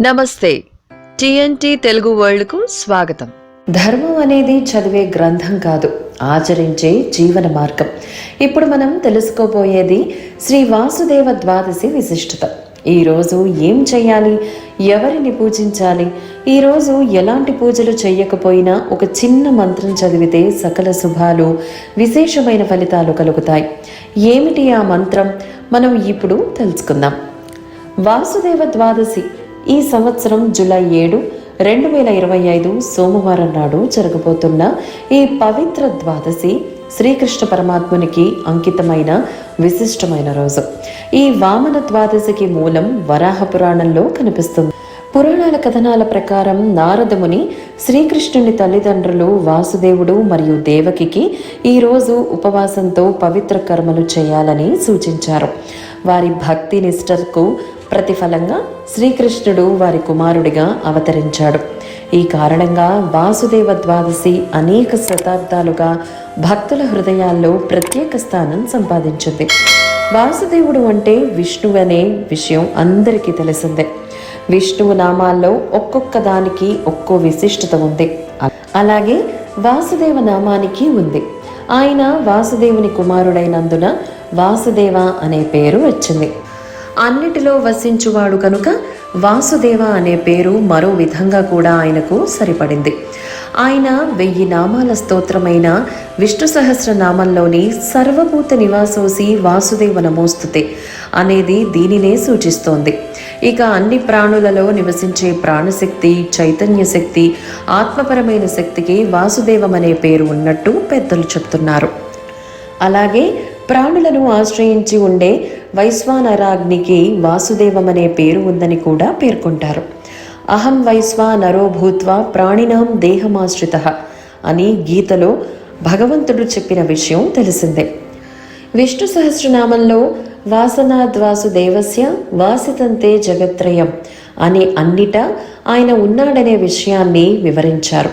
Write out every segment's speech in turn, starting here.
నమస్తే. టిఎన్టి తెలుగు వరల్డ్కు స్వాగతం. ధర్మం అనేది చదివే గ్రంథం కాదు ఆచరించే జీవన మార్గం. ఇప్పుడు మనం తెలుసుకోబోయేది శ్రీ వాసుదేవ ద్వాదశి విశిష్టత. ఈరోజు ఏం చేయాలి? ఎవరిని పూజించాలి? ఈరోజు ఎలాంటి పూజలు చేయకపోయినా ఒక చిన్న మంత్రం చదివితే సకల శుభాలు విశేషమైన ఫలితాలు కలుగుతాయి. ఏమిటి ఆ మంత్రం? మనం ఇప్పుడు తెలుసుకుందాం. వాసుదేవ ద్వాదశి ఈ సంవత్సరం జూలై ఏడు రెండు వేల ఇరవై ఐదు సోమవారం నాడు జరగబోతున్న ఈ పవిత్ర ద్వాదశి శ్రీకృష్ణ పరమాత్మునికి అంకితమైన విశిష్టమైన రోజు. ఈ వామన ద్వాదశికి మూలం వరాహ పురాణంలో కనిపిస్తుంది. పురాణాల కథనాల ప్రకారం నారదముని శ్రీకృష్ణుని తల్లిదండ్రులు వాసుదేవుడు మరియు దేవకికి ఈరోజు ఉపవాసంతో పవిత్ర కర్మలు చేయాలని సూచించారు. వారి భక్తి నిష్టకు ప్రతిఫలంగా శ్రీకృష్ణుడు వారి కుమారుడిగా అవతరించాడు. ఈ కారణంగా వాసుదేవ ద్వాదశి అనేక శతాబ్దాలుగా భక్తుల హృదయాల్లో ప్రత్యేక స్థానం సంపాదించింది. వాసుదేవుడు అంటే విష్ణువు అనే విషయం అందరికీ తెలిసిందే. విష్ణువు నామాల్లో ఒక్కొక్క దానికి ఒక్కో విశిష్టత ఉంది. అలాగే వాసుదేవ నామానికి ఉంది. ఆయన వాసుదేవుని కుమారుడైనందున వాసుదేవ అనే పేరు వచ్చింది. అన్నిటిలో వసించువాడు కనుక వాసుదేవ అనే పేరు మరో విధంగా కూడా ఆయనకు సరిపడింది. ఆయన వెయ్యి నామాల స్తోత్రమైన విష్ణు సహస్రనామంలోని సర్వభూత నివాసోసి వాసుదేవ నమోస్తుతే అనేది దీనినే సూచిస్తోంది. ఇక అన్ని ప్రాణులలో నివసించే ప్రాణశక్తి చైతన్య శక్తి ఆత్మపరమైన శక్తికి వాసుదేవం అనే పేరు ఉన్నట్టు పెద్దలు చెప్తున్నారు. అలాగే ప్రాణులను ఆశ్రయించి ఉండే వైశ్వానరాగ్నికి వాసుదేవం అనే పేరు ఉందని కూడా పేర్కొంటారు. అహం వైశ్వానరో భూత్వా ప్రాణినాం దేహమాశ్రిత అని గీతలో భగవంతుడు చెప్పిన విషయం తెలిసిందే. విష్ణు సహస్రనామంలో వాసనాద్వాసుదేవస్య వాసితంతే జగత్రయం అనే అన్నిట ఆయన ఉన్నాడనే విషయాన్ని వివరించారు.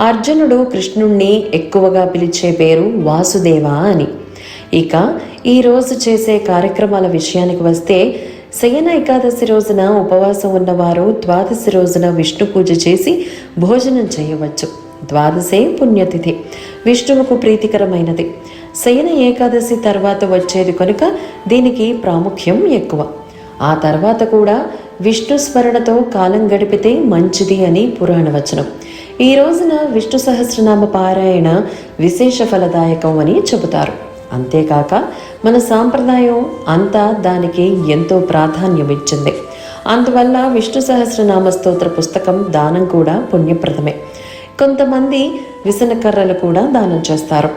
అర్జునుడు కృష్ణుణ్ణి ఎక్కువగా పిలిచే పేరు వాసుదేవ అని. ఇక ఈరోజు చేసే కార్యక్రమాల విషయానికి వస్తే శయన ఏకాదశి రోజున ఉపవాసం ఉన్నవారు ద్వాదశి రోజున విష్ణు పూజ చేసి భోజనం చేయవచ్చు. ద్వాదశే పుణ్యతిథి. విష్ణువుకు ప్రీతికరమైనది. శయన ఏకాదశి తర్వాత వచ్చేది కనుక దీనికి ప్రాముఖ్యం ఎక్కువ. ఆ తర్వాత కూడా విష్ణు స్మరణతో కాలం గడిపితే మంచిది అని పురాణ వచనం. ఈ రోజున విష్ణు సహస్రనామ పారాయణ విశేష ఫలదాయకం అని చెబుతారు. అంతేకాక మన సాంప్రదాయం అంతా దానికి ఎంతో ప్రాధాన్యం ఇచ్చింది అందువల్ల విష్ణు సహస్రనామ స్తోత్ర పుస్తకం దానం కూడా పుణ్యప్రదమే. కొంతమంది విసనకర్రలు కూడా దానం చేస్తారు.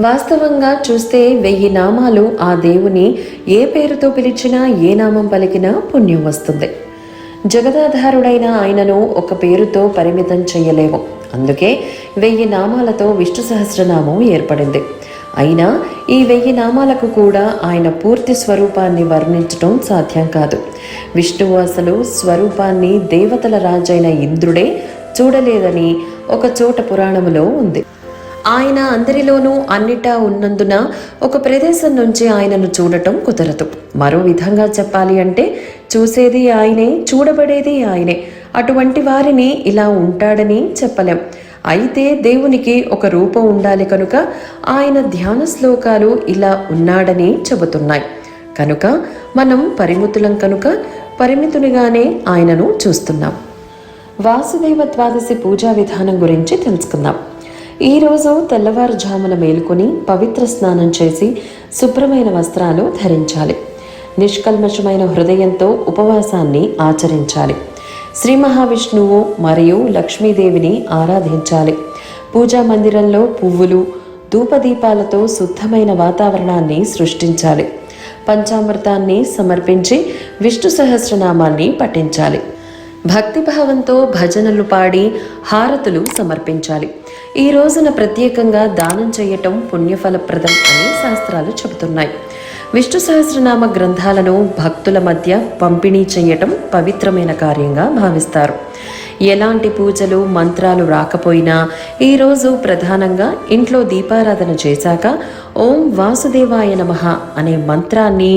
వాస్తవంగా చూస్తే వెయ్యి నామాలు ఆ దేవుని ఏ పేరుతో పిలిచినా ఏ నామం పలికినా పుణ్యం వస్తుంది. జగదాధారుడైన ఆయనను ఒక పేరుతో పరిమితం చేయలేము. అందుకే వెయ్యి నామాలతో విష్ణు సహస్రనామం ఏర్పడింది. అయినా ఈ వెయ్యి నామాలకు కూడా ఆయన పూర్తి స్వరూపాన్ని వర్ణించటం సాధ్యం కాదు. విష్ణువు అసలు స్వరూపాన్ని దేవతల రాజైన ఇంద్రుడే చూడలేదని ఒక చోట పురాణములో ఉంది. ఆయన అందరిలోనూ అన్నిటా ఉన్నందున ఒక ప్రదేశం నుంచి ఆయనను చూడటం కుదరదు. మరో విధంగా చెప్పాలి అంటే చూసేది ఆయనే చూడబడేది ఆయనే. అటువంటి వారిని ఇలా ఉంటాడని చెప్పలేం. అయితే దేవునికి ఒక రూపం ఉండాలి కనుక ఆయన ధ్యాన శ్లోకాలు ఇలా ఉన్నాడని చెబుతున్నాయి. కనుక మనం పరిమితులం కనుక పరిమితునిగానే ఆయనను చూస్తున్నాం. వాసుదేవ ద్వాదశి పూజా విధానం గురించి తెలుసుకుందాం. ఈరోజు తెల్లవారుజామున మేలుకొని పవిత్ర స్నానం చేసి శుభ్రమైన వస్త్రాలు ధరించాలి. నిష్కల్మషమైన హృదయంతో ఉపవాసాన్ని ఆచరించాలి. శ్రీ మహావిష్ణువు మరియు లక్ష్మీదేవిని ఆరాధించాలి. పూజా మందిరంలో పువ్వులు ధూపదీపాలతో శుద్ధమైన వాతావరణాన్ని సృష్టించాలి. పంచామృతాన్ని సమర్పించి విష్ణు సహస్రనామాన్ని పఠించాలి. భక్తిభావంతో భజనలు పాడి హారతులు సమర్పించాలి. ఈ రోజున ప్రత్యేకంగా దానం చేయటం పుణ్యఫలప్రదం అని శాస్త్రాలు చెబుతున్నాయి. విష్ణు సహస్రనామ గ్రంథాలను భక్తుల మధ్య పంపిణీ చేయటం పవిత్రమైన కార్యంగా భావిస్తారు. ఎలాంటి పూజలు మంత్రాలు రాకపోయినా ఈరోజు ప్రధానంగా ఇంట్లో దీపారాధన చేశాక ఓం వాసుదేవాయ నమః అనే మంత్రాన్ని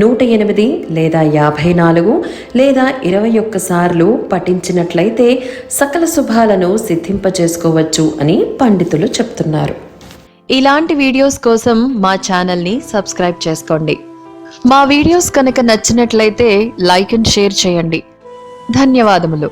నూట ఎనిమిది లేదా యాభై నాలుగు లేదా ఇరవై ఒక్క సార్లు పఠించినట్లయితే సకల శుభాలను సిద్ధింపచేసుకోవచ్చు అని పండితులు చెప్తున్నారు. ఇలాంటి వీడియోస్ కోసం మా ఛానల్ని సబ్స్క్రైబ్ చేసుకోండి. మా వీడియోస్ కనుక నచ్చినట్లయితే లైక్ అండ్ షేర్ చేయండి. ధన్యవాదములు.